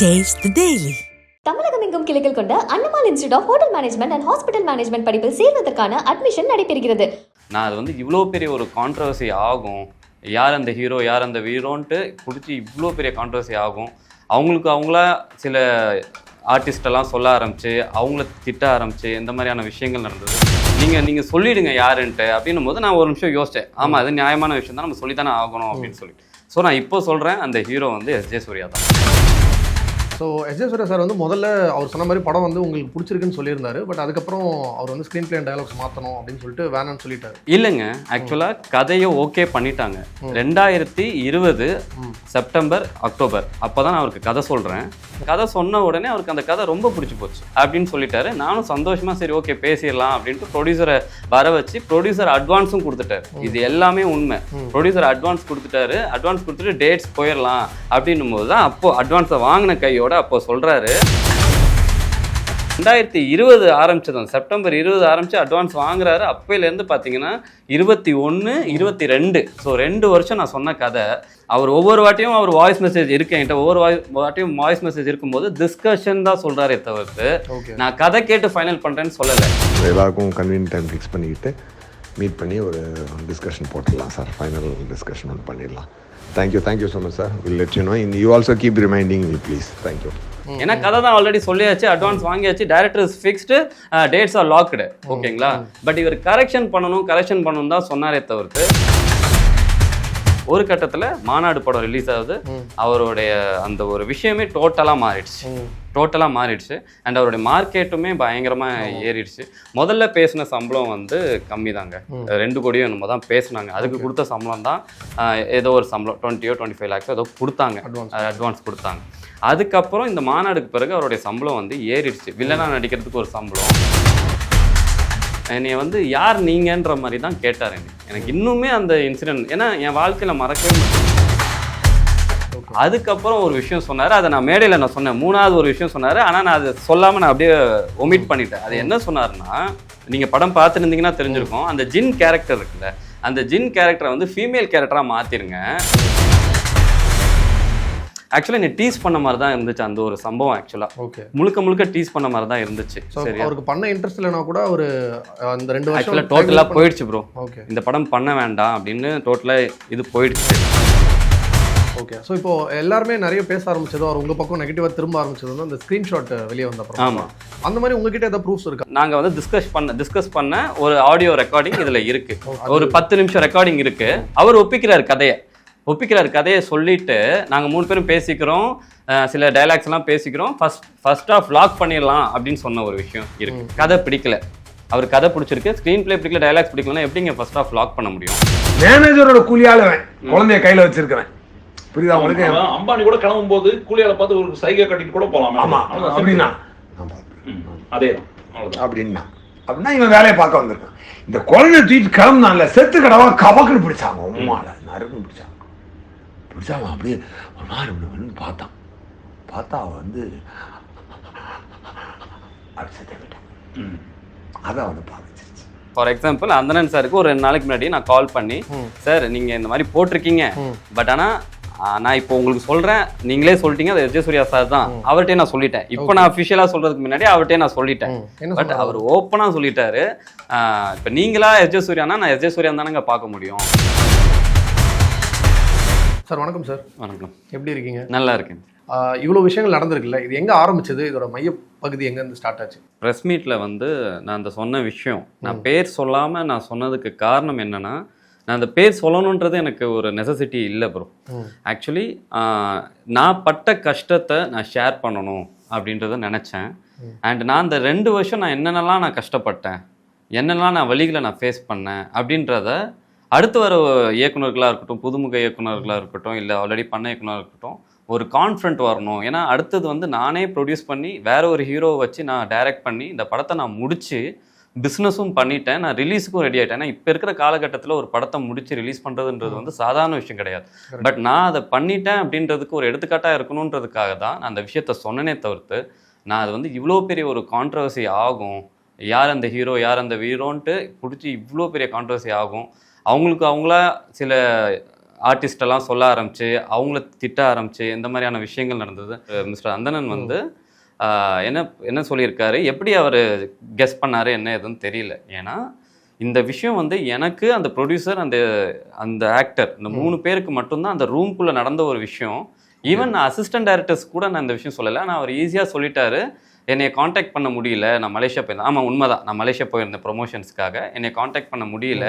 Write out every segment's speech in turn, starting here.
The Daily. தமிழகம் எங்கும் கிளைகள் கொண்ட Annamal institute of hotel management and hospital management படிப்பில் சேர்வதற்கான அட்மிஷன் நடைபெறுகிறது. நான் அது வந்து இவ்வளோ பெரிய ஒரு கான்ட்ரவர்சி ஆகும். யார் அந்த ஹீரோ யார் அந்த ஹீரோன்ட்டு பிடிச்சி இவ்வளோ பெரிய கான்ட்ரவர்சி ஆகும். அவங்களுக்கு அவங்களா சில ஆர்டிஸ்டெல்லாம் சொல்ல ஆரம்பிச்சு அவங்கள திட்ட ஆரம்பிச்சு இந்த மாதிரியான விஷயங்கள் நடந்தது. நீங்கள் நீங்கள் சொல்லிடுங்க யாருன்ட்டு அப்படின்னும் போது நான் ஒரு நிமிஷம் யோசித்தேன் ஆமாம் அது நியாயமான விஷயம் தான் நம்ம சொல்லித்தானே ஆகணும் அப்படின்னு சொல்லி ஸோ நான் இப்போ சொல்கிறேன் அந்த ஹீரோ வந்து எஸ் ஜே சூர்யா தான். ஸோ எஸ் ஜே சார் வந்து முதல்ல அவர் சொன்ன மாதிரி படம் வந்து உங்களுக்கு பிடிச்சிருக்குன்னு சொல்லியிருந்தாரு. பட் அதுக்கப்புறம் அவர் வந்து ஸ்க்ரீன் பிளே டயலாக்ஸ் மாற்றணும் அப்படின்னு சொல்லிட்டு வேணாம்னு சொல்லிட்டாரு. இல்லைங்க. ஆக்சுவலாக கதையை ஓகே பண்ணிட்டாங்க. ரெண்டாயிரத்தி இருபது செப்டம்பர் அக்டோபர். அப்போ தான் நான் அவருக்கு கதை சொல்கிறேன் கதை சொன்ன உடனே அவருக்கு அந்த கதை ரொம்ப பிடிச்சி போச்சு. அப்படின்னு சொல்லிட்டாரு. நானும் சந்தோஷமா சரி ஓகே பேசிடலாம் அப்படின்ட்டு ப்ரொடியூசரை வர வச்சு ப்ரொடியூசர் அட்வான்ஸும் கொடுத்துட்டாரு. இது எல்லாமே உண்மை. ப்ரொடியூசர் அட்வான்ஸ் கொடுத்துட்டாரு. அட்வான்ஸ் கொடுத்துட்டு டேட்ஸ் போயிடலாம் அப்படின்னும் போது தான் அப்போ அட்வான்ஸை வாங்கின கையோட அப்போ சொல்கிறாரு ரெண்டாயிரத்தி இருபது ஆரம்பிச்சதும் செப்டம்பர் இருபது ஆரம்பிச்சு அட்வான்ஸ் வாங்குறாரு. அப்பையிலேருந்து பார்த்தீங்கன்னா இருபத்தி ஒன்று இருபத்தி ரெண்டு. ஸோ ரெண்டு வருஷம் நான் சொன்ன கதை. அவர் ஒவ்வொரு வாட்டியும் அவர் வாய்ஸ் மெசேஜ் இருக்கு என்கிட்ட ஒவ்வொரு வாய் வாட்டியும் வாய்ஸ் மெசேஜ் இருக்கும்போது டிஸ்கஷன் தான் சொல்கிறாரே தவிர்த்து நான் கதை கேட்டு ஃபைனல் பண்ணுறேன்னு சொல்லலை. எல்லாருக்கும் கன்வீனியன்ட் டைம் ஃபிக்ஸ் பண்ணிக்கிட்டு மீட் பண்ணி ஒரு டிஸ்கஷன் போட்டுடலாம் சார். ஃபைனல் டிஸ்கஷன் ஒன்று பண்ணிடலாம். Thank you thank you so much sir will let you know you also keep reminding me please thank you ஏன்னா கதை தான் ஆல்ரெடி சொல்லியாச்சு அட்வான்ஸ் வாங்கியாச்சு director is fixed dates are locked ஓகேங்களா but இவர் correction பண்ணணும் கரெக்ஷன் பண்ணணும் தான் சொன்னாரே தவிர்த்து. ஒரு கட்டத்தில் மாநாடு படம் ரிலீஸ் ஆகுது. அவருடைய அந்த ஒரு விஷயமே டோட்டலாக மாறிடுச்சு. டோட்டலாக மாறிடுச்சு. அண்ட் அவருடைய மார்க்கெட்டுமே பயங்கரமாக ஏறிடுச்சு. முதல்ல பேசின சம்பளம் வந்து கம்மி தாங்க ரெண்டு கோடியோ என்னமோ தான் பேசினாங்க. அதுக்கு கொடுத்த சம்பளம் தான் ஏதோ ஒரு சம்பளம் டுவெண்ட்டியோ டுவெண்ட்டி ஃபைவ் லேக்ஸோ ஏதோ கொடுத்தாங்க. அட்வான்ஸ் கொடுத்தாங்க. அதுக்கப்புறம் இந்த மாநாடுக்கு பிறகு அவருடைய சம்பளம் வந்து ஏறிடுச்சு. வில்லனா நடிக்கிறதுக்கு ஒரு சம்பளம். என்னை வந்து யார் நீங்கன்ற மாதிரி தான் கேட்டார் என்னை. எனக்கு இன்னுமே அந்த இன்சிடென்ட் ஏன்னா என் வாழ்க்கையில் மறக்கவே முடியல அதுக்கப்புறம் ஒரு விஷயம் சொன்னார் அதை நான் மேடையில் நான் சொன்னேன். மூணாவது ஒரு விஷயம் சொன்னார் ஆனால் நான் அதை சொல்லாமல் நான் அப்படியே ஒமிட் பண்ணிட்டேன். அது என்ன சொன்னார்னா நீங்கள் படம் பார்த்துருந்தீங்கன்னா தெரிஞ்சிருக்கும். அந்த ஜின் கேரக்டர் இருக்குல்ல அந்த ஜின் கேரக்டரை வந்து ஃபீமேல் கேரக்டராக மாற்றிருங்க ஆக்சுவலாக நீ டீஸ் பண்ண மாதிரி தான் இருந்துச்சு அந்த ஒரு சம்பவம் ஆக்சுவலாக ஓகே முழுக்க முழுக்க டீஸ் பண்ண மாதிரி தான் இருந்துச்சு ஸோ சரியா? அவருக்கு பண்ண இன்ட்ரெஸ்ட் இல்லைனா கூட ஒரு அந்த ரெண்டு வருஷம் டோட்டலாக போயிடுச்சு ப்ரோ ஓகே இந்த படம் பண்ண வேண்டாம் அப்படின்னு டோட்டலாக இது போயிடுச்சு. ஓகே ஸோ இப்போ எல்லாருமே நிறைய பேச ஆரம்பிச்சதோ அவர் உங்க பக்கம் நெகட்டிவாக திரும்ப ஆரம்பிச்சது வந்து அந்த ஸ்க்ரீன்ஷாட் வெளியே வந்த அப்புறம். ஆமா. அந்த மாதிரி உங்ககிட்ட ஏதாவது ப்ரூஃப்ஸ் இருக்கா? நாங்கள் வந்து டிஸ்கஸ் பண்ண டிஸ்கஸ் பண்ண ஒரு ஆடியோ ரெக்கார்டிங் இதில் இருக்கு. ஒரு பத்து நிமிஷம் ரெக்கார்டிங் இருக்கு. அவர் ஒப்பிக்கிறார் கதையை. ஒப்பிக்கிறார் கதையை சொல்லிட்டு நாங்கள் மூணு பேரும் பேசிக்கிறோம் சில டைலாக்ஸ் எல்லாம் பேசிக்கிறோம். ஃபர்ஸ்ட் ஃபர்ஸ்ட் ஆஃப் லாக் பண்ணிடலாம் அப்படின்னு சொன்ன ஒரு விஷயம் இருக்கு. கதை பிடிக்கல. அவர் கதை பிடிச்சிருக்கு. ஸ்க்ரீன் ப்ளே பிடிக்கல டைலாக்ஸ் பிடிக்கலன்னா எப்படிங்க ஃபர்ஸ்ட் ஆஃப் லாக் பண்ண முடியும்? மேனேஜரோட கூலியாளவன் குழந்தைய கையில வச்சிருக்கிறேன் புரியுதா உங்களுக்கு? அம்பானி கூட கிளம்பும் போது கூலியால பார்த்து ஒரு சைகை கட்டிட்டு கூட போலாம். ஆமா. அப்படின்னா? அதே அப்படின்னா? அப்படின்னா இவன் வேலையை பார்க்க வந்திருக்கான். இந்த குழந்தை தூக்கிட்டு கிளம்புனான்ல செத்து கடவா கபக்குன்னு பிடிச்சாங்க. உம்மால நறுக்குன்னு பிடிச்சாங்க. பிடிச்சாங்க. அப்படியே ஒரு மாதிரி வந்து பார்த்தான். பார்த்தா அவன் வந்து அப்படி செத்து போயிட்டான் ம். அதை அவனை பாதிச்சிருச்சு. ஃபார் எக்ஸாம்பிள் அந்தனன் சாருக்கு ஒரு ரெண்டு நாளைக்கு முன்னாடி நான் கால் பண்ணி சார் நீங்கள் இந்த மாதிரி போட்டிருக்கீங்க. பட் ஆனால் நான் இப்போ உங்களுக்கு சொல்கிறேன் நீங்களே சொல்லிட்டீங்க. அது எஜே சூர்யா சார் தான். அவர்கிட்டயே நான் சொல்லிட்டேன். இப்போ நான் அஃபிஷியலாக சொல்கிறதுக்கு முன்னாடி அவர்கிட்டயே நான் சொல்லிட்டேன். பட் அவர் ஓப்பனாக சொல்லிட்டாரு. இப்போ நீங்களா எஜே சூர்யானா நான் எஜே சூர்யா தானேங்க பார்க்க முடியும். சார் வணக்கம் சார். வணக்கம். எப்படி இருக்கீங்க? நல்லா இருக்கேன். ஆஹ் இவ்வளவு விஷயங்கள் நடந்திருக்குல்ல இது எங்க ஆரம்பிச்சது? இதோட மைய பகுதி எங்க இருந்து ஸ்டார்ட் ஆச்சு ப்ரெஸ் மீட்டில் வந்து நான் அந்த சொன்ன விஷயம் நான் பேர் சொல்லாமல் நான் சொன்னதுக்கு காரணம் என்னன்னா நான் அந்த பேர் சொல்லணுன்றது எனக்கு ஒரு நெசசிட்டி இல்லை ப்ரோ ஆக்சுவலி நான் பட்ட கஷ்டத்தை நான் ஷேர் பண்ணணும் அப்படின்றத நினச்சேன். அண்ட் நான் அந்த ரெண்டு வருஷம் நான் என்னென்னலாம் நான் கஷ்டப்பட்டேன் என்னென்னலாம் நான் வழிகளை நான் ஃபேஸ் பண்ணேன் அப்படின்றத அடுத்து வர இயக்குனர்களாக இருக்கட்டும் புதுமுக இயக்குனர்களாக இருக்கட்டும் இல்லை ஆல்ரெடி பண்ண இயக்குனராக இருக்கட்டும் ஒரு கான்ஃபிடென்ட் வரணும். ஏன்னா அடுத்தது வந்து நானே ப்ரொடியூஸ் பண்ணி வேற ஒரு ஹீரோவை வச்சு நான் டைரக்ட் பண்ணி இந்த படத்தை நான் முடிச்சு பிஸ்னஸும் பண்ணிட்டேன். நான் ரிலீஸுக்கும் ரெடி ஆகிட்டேன் ஏன்னா இப்போ இருக்கிற காலகட்டத்தில் ஒரு படத்தை முடிச்சு ரிலீஸ் பண்ணுறதுன்றது வந்து சாதாரண விஷயம் கிடையாது. பட் நான் அதை பண்ணிட்டேன் அப்படின்றதுக்கு ஒரு எடுத்துக்காட்டாக இருக்கணுன்றதுக்காக தான் நான் அந்த விஷயத்த சொன்னனே தவிர்த்து நான் அது வந்து இவ்வளோ பெரிய ஒரு கான்ட்ரவர்சி ஆகும். யார் அந்த ஹீரோ யார் அந்த ஹீரோன்ட்டு பிடிச்சி இவ்வளோ பெரிய கான்ட்ரவர்சி ஆகும். அவங்களுக்கு அவங்களா சில ஆர்டிஸ்ட் எல்லாம் சொல்ல ஆரம்பிச்சு அவங்கள திட்ட ஆரம்பிச்சு இந்த மாதிரியான விஷயங்கள் நடந்தது. மிஸ்டர் அந்தணன் வந்து என்ன என்ன சொல்லியிருக்காரு? எப்படி அவர் கெஸ் பண்ணாரு என்ன எதுன்னு தெரியல. ஏன்னா இந்த விஷயம் வந்து எனக்கு அந்த ப்ரொடியூசர் அந்த அந்த ஆக்டர் இந்த மூணு பேருக்கு மட்டும்தான் அந்த ரூம்குள்ளே நடந்த ஒரு விஷயம். ஈவன் நான் அசிஸ்டன்ட் டைரக்டர்ஸ் கூட நான் இந்த விஷயம் சொல்லலை. ஆனால் அவர் ஈஸியாக சொல்லிட்டாரு. என்னை காண்டாக்ட் பண்ண முடியல நான் மலேசியா போயிருந்தேன். ஆமாம் உண்மைதான். நான் மலேசியா போயிருந்தேன் ப்ரொமோஷன்ஸ்க்காக என்னை காண்டாக்ட் பண்ண முடியல.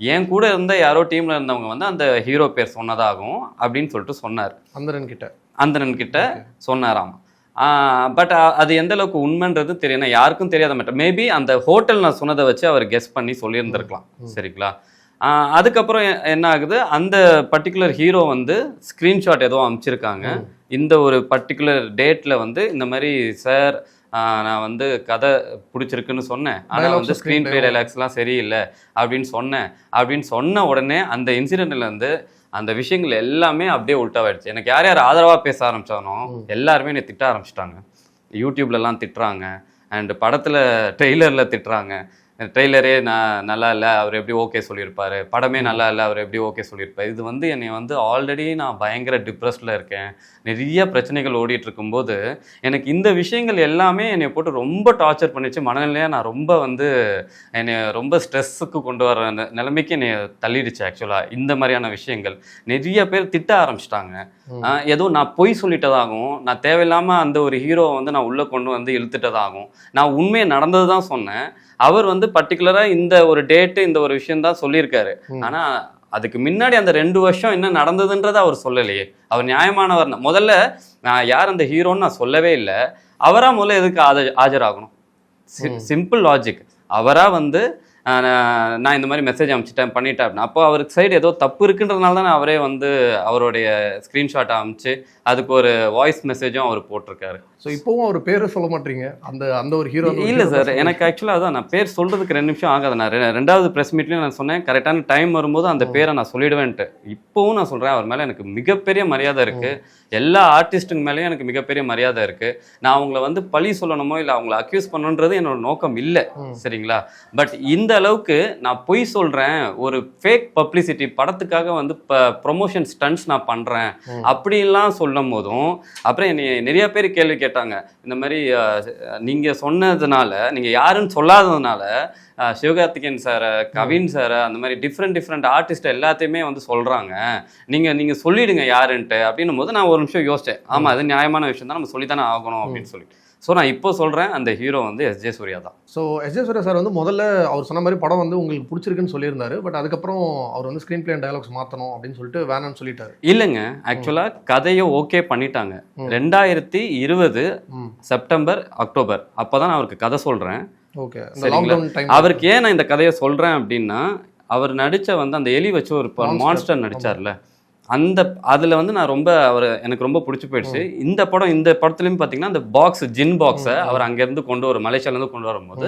என் கூட இருந்த யாரோ டீமில் இருந்தவங்க வந்து அந்த ஹீரோ பேர் சொன்னதாகும் அப்படின்னு சொல்லிட்டு சொன்னார். அந்தரன் கிட்ட. அந்தணன் கிட்ட சொன்னாராம். பட் அது எந்த அளவுக்கு உண்மைன்றது ஏன்னா யாருக்கும் தெரியாத மேட்டர் மேபி அந்த ஹோட்டல் நான் சொன்னதை வச்சு அவர் கெஸ் பண்ணி சொல்லியிருந்திருக்கலாம். சரிங்களா? அதுக்கப்புறம் என்ன ஆகுது? அந்த பர்டிகுலர் ஹீரோ வந்து ஸ்க்ரீன்ஷாட் ஏதோ அனுப்பிச்சிருக்காங்க இந்த ஒரு பர்டிகுலர் டேட்ல வந்து இந்த மாதிரி சார் நான் வந்து கதை பிடிச்சிருக்குன்னு சொன்னேன். ஆனால் வந்து ஸ்க்ரீன் ப்ளே டைலாக்ஸ்லாம் சரியில்லை அப்படின்னு சொன்னேன். அப்படின்னு சொன்ன உடனே அந்த இன்சிடென்ட்ல இருந்து அந்த விஷயங்கள் எல்லாமே அப்படியே உல்ட்டாவாயிடுச்சு எனக்கு யார் யார் ஆதரவா பேச ஆரம்பிச்சானோ எல்லாருமே என்னை திட்ட ஆரம்பிச்சிட்டாங்க. யூடியூப்லலாம் திட்டுறாங்க. அண்ட் படத்துல ட்ரெய்லர்ல திட்டுறாங்க. ட்ரெய்லரே நான் நல்லா இல்லை அவர் எப்படி ஓகே சொல்லியிருப்பாரு. படமே நல்லா இல்லை அவர் எப்படி ஓகே சொல்லியிருப்பாரு. இது வந்து என்னை வந்து ஆல்ரெடி நான் பயங்கர டிப்ரெஸ்டில் இருக்கேன். நிறைய பிரச்சனைகள் ஓடிட்டு இருக்கும்போது எனக்கு இந்த விஷயங்கள் எல்லாமே என்னை போட்டு ரொம்ப டார்ச்சர் பண்ணிச்சு. மனநிலையாக நான் ரொம்ப வந்து என்னை ரொம்ப ஸ்ட்ரெஸ்ஸுக்கு கொண்டு வர நிலைமைக்கு என்னை தள்ளிடுச்சு ஆக்சுவலாக இந்த மாதிரியான விஷயங்கள். நிறைய பேர் திட்ட ஆரம்பிச்சிட்டாங்க. ஏதோ நான் பொய் சொல்லிட்டதாகவும் நான் தேவையில்லாமல் அந்த ஒரு ஹீரோவை வந்து நான் உள்ளே கொண்டு வந்து இழுத்துட்டதாகவும் நான் உண்மையை நடந்தது தான் சொன்னேன். அவர் வந்து பர்டிகுலராக இந்த ஒரு டேட்டு இந்த ஒரு விஷயம் தான் சொல்லியிருக்காரு. ஆனா அதுக்கு முன்னாடி அந்த ரெண்டு வருஷம் என்ன நடந்ததுன்றதை அவர் சொல்லலையே. அவர் நியாயமானவர். முதல்ல நான் யார் அந்த ஹீரோன்னு நான் சொல்லவே இல்லை. அவரா முதல்ல எதுக்கு ஆஜ- ஆஜராகணும்? சிம்பிள் லாஜிக் அவரா வந்து நான் நான் இந்த மாதிரி மெசேஜ் அனுப்பிச்சிட்டேன் பண்ணிட்டேன் அப்படின்னு அப்போ அவருக்கு சைடு ஏதோ தப்பு இருக்குன்றதுனால தானே அவரே வந்து அவருடைய ஸ்க்ரீன்ஷாட் அனுப்பிச்சு அதுக்கு ஒரு வாய்ஸ் மெசேஜும் அவர் போட்டிருக்காரு. ஸோ இப்போவும் அவர் பேரை சொல்ல மாட்டீங்க? அந்த அந்த ஒரு ஹீரோ இல்ல சார் எனக்கு ஆக்சுவலாக அதான் நான் பேர் சொல்றதுக்கு ரெண்டு நிமிஷம் ஆகாது. நான் ரெண்டாவது ப்ரெஸ் மீட்லயும் நான் சொன்னேன் கரெக்டான டைம் வரும்போது அந்த பேரை நான் சொல்லிடுவேன்ட்டு. இப்போவும் நான் சொல்றேன் அவர் மேல எனக்கு மிகப்பெரிய மரியாதை இருக்கு. எல்லா ஆர்டிஸ்ட்டுங்க மேலேயும் எனக்கு மிகப்பெரிய மரியாதை இருக்கு நான் அவங்கள வந்து பழி சொல்லணுமோ இல்லை அவங்கள அக்யூஸ் பண்ணணுன்றது என்னோட நோக்கம் இல்லை. சரிங்களா பட் இந்த அளவுக்கு நான் பொய் சொல்றேன் ஒரு ஃபேக் பப்ளிசிட்டி படத்துக்காக வந்து ப்ரொமோஷன் ஸ்டன்ட்ஸ் நான் பண்றேன் ம். அப்படின்லாம் சொல்லும் போதும் அப்புறம் என்னை நிறைய பேர் கேள்வி கேட்டாங்க இந்த மாதிரி அஹ், நீங்க சொன்னதுனால நீங்க யாருன்னு சொல்லாததுனால சிவகார்த்திகேயன் சார் கவின் சார் அந்த மாதிரி டிஃப்ரெண்ட் டிஃப்ரெண்ட் ஆர்டிஸ்ட் எல்லாத்தையுமே வந்து சொல்றாங்க. நீங்க நீங்க சொல்லிடுங்க யாருன்ட்டு அப்படின்னும் போது நான் ஒரு நிமிஷம் யோசிச்சேன். ஆமா அது நியாயமான விஷயம் தான் நம்ம சொல்லித்தானே ஆகணும் அப்படின்னு சொல்லி ஸோ நான் இப்போ சொல்றேன் அந்த ஹீரோ வந்து எஸ் ஜே சூர்யா தான். So S J Suryah sir வந்து முதல்ல அவர் சொன்ன மாதிரி படம் வந்து உங்களுக்கு பிடிச்சிருக்குன்னு சொல்லியிருந்தாரு பட் அதுக்கப்புறம் அவர் வந்து ஸ்க்ரீன் பிளே டயலாக்ஸ் மாற்றணும் அப்படின்னு சொல்லிட்டு வேணாம்னு சொல்லிட்டாரு. இல்லைங்க ஆக்சுவலா கதையை ஓகே பண்ணிட்டாங்க. ரெண்டாயிரத்தி இருபது செப்டம்பர் அக்டோபர் அப்பதான் நான் அவருக்கு கதை சொல்றேன். ஓகே அவருக்கு ஏன் நான் இந்த கதையை சொல்றேன் அப்படின்னா அவர் நடிச்ச வந்து அந்த எலி வச்சு ஒரு. மான்ஸ்டர் நடிச்சார்ல. அந்த அதுல வந்து நான் ரொம்ப அவர் எனக்கு ரொம்ப பிடிச்சி போயிடுச்சு. இந்த படம் இந்த படத்துலயும் பாத்தீங்கன்னா அந்த பாக்ஸ் ஜின் பாக்ஸை அவர் அங்க இருந்து கொண்டு வரும் மலேசியால இருந்து கொண்டு வரும்போது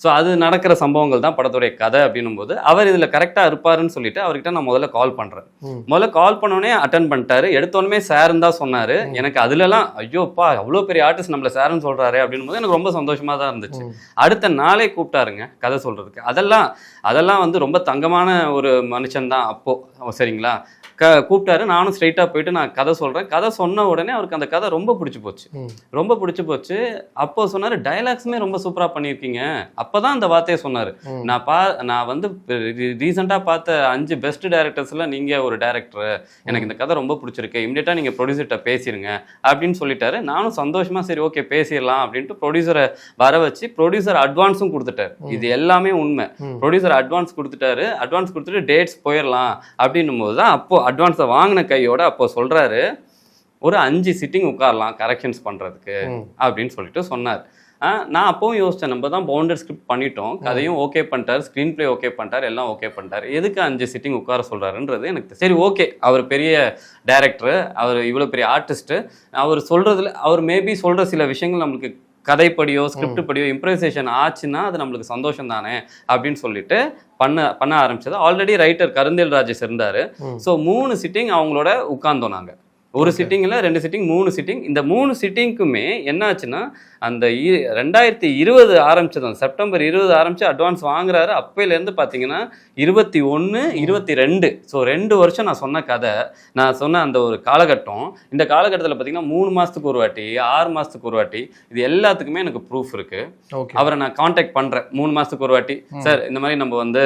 ஸோ அது நடக்கிற சம்பவங்கள் தான் படத்துடைய கதை அப்படின்னும் போது அவர் இதுல கரெக்டா இருப்பாருன்னு சொல்லிட்டு அவர்கிட்ட நான் முதல்ல கால் பண்றேன். ம். முதல்ல கால் பண்ணோடனே அட்டன் பண்ணிட்டாரு. எடுத்தோடனே சாருன்னு தான் சொன்னாரு. எனக்கு அதுலலாம் ஐயோப்பா அவ்வளோ பெரிய ஆர்டிஸ்ட் நம்மள சாருன்னு சொல்றாரு அப்படின்னும் போது எனக்கு ரொம்ப சந்தோஷமா தான் இருந்துச்சு. அடுத்த நாளே கூப்பிட்டாருங்க கதை சொல்றதுக்கு. அதெல்லாம் அதெல்லாம் வந்து ரொம்ப தங்கமான ஒரு மனுஷன் தான் அப்போ. ஓ, சரிங்களா? க கூப்பிட்டாரு. நானும் ஸ்ட்ரைட்டாக போயிட்டு நான் கதை சொல்றேன். கதை சொன்ன உடனே அவருக்கு அந்த கதை ரொம்ப பிடிச்சி போச்சு. ரொம்ப பிடிச்சி போச்சு. அப்போ சொன்னாரு டைலாக்ஸுமே ரொம்ப சூப்பரா பண்ணியிருக்கீங்க. அப்பதான் அந்த வார்த்தையை சொன்னாரு. நான் பா நான் வந்து ரீசெண்டாக பார்த்த அஞ்சு பெஸ்ட் டேரக்டர்ஸ்ல நீங்க ஒரு டேரக்டர் எனக்கு இந்த கதை ரொம்ப பிடிச்சிருக்கு. இமிடியட்டா நீங்க ப்ரொடியூசர்கிட்ட பேசிருங்க அப்படின்னு சொல்லிட்டாரு. நானும் சந்தோஷமா சரி ஓகே பேசிடலாம் அப்படின்ட்டு ப்ரொடியூசரை வர வச்சு ப்ரொடியூசர் அட்வான்ஸும் கொடுத்துட்டாரு. இது எல்லாமே உண்மை. ப்ரொடியூசர் அட்வான்ஸ் கொடுத்துட்டாரு. அட்வான்ஸ் கொடுத்துட்டு டேட்ஸ் போயிடலாம் அப்படின்னும் போது தான் அப்போ அட்வான்ஸை வாங்கின கையோட அப்போ சொல்றாரு ஒரு அஞ்சு சிட்டிங் உட்காரலாம் கரெக்ஷன்ஸ் பண்றதுக்கு ம். அப்படின்னு சொல்லிட்டு சொன்னார். நான் அப்பவும் யோசிச்சேன் நம்ம தான் பவுண்டர் ஸ்கிரிப்ட் பண்ணிட்டோம். கதையும் ஓகே பண்ணிட்டார் ஸ்க்ரீன் ப்ளே ஓகே பண்ணிட்டார் எல்லாம் ஓகே பண்ணிட்டார். எதுக்கு அஞ்சு சிட்டிங் உட்கார சொல்றாருன்றது எனக்கு சரி ஓகே அவர் பெரிய டைரக்டர் அவர் இவ்வளோ பெரிய ஆர்டிஸ்ட்டு அவர் சொல்றதுல அவர் மேபி சொல்ற சில விஷயங்கள் நம்மளுக்கு கதைப்படியோ ஸ்கிரிப்ட் படியோ இம்ப்ரவைசேஷன் ஆச்சுன்னா அது நம்மளுக்கு சந்தோஷம் தானே அப்படின்னு சொல்லிட்டு பண்ண பண்ண ஆரம்பிச்சது. ஆல்ரெடி ரைட்டர் கருந்தேல் ராஜேஷ் இருந்தாரு. ஸோ மூணு சிட்டிங் அவங்களோட உட்கார்ந்தோம் நாங்க. ஒரு சிட்டிங்கில் ரெண்டு சிட்டிங் மூணு சிட்டிங் இந்த மூணு சிட்டிங்க்குமே என்ன ஆச்சுன்னா அந்த ரெண்டாயிரத்தி இருபது ஆரம்பிச்சது அந்த செப்டம்பர் இருபது ஆரம்பிச்சு அட்வான்ஸ் வாங்குறாரு. அப்பையிலேருந்து பார்த்தீங்கன்னா இருபத்தி ஒன்று இருபத்தி ரெண்டு. ஸோ ரெண்டு வருஷம் நான் சொன்ன கதை நான் சொன்ன அந்த ஒரு காலகட்டம். இந்த காலகட்டத்தில் பார்த்தீங்கன்னா மூணு மாதத்துக்கு ஒரு வாட்டி ஆறு மாதத்துக்கு ஒரு வாட்டி இது எல்லாத்துக்குமே எனக்கு ப்ரூஃப் இருக்கு. ஓகே அவரை நான் காண்டாக்ட் பண்ணுறேன் மூணு மாதத்துக்கு ஒரு வாட்டி. சார் இந்த மாதிரி நம்ம வந்து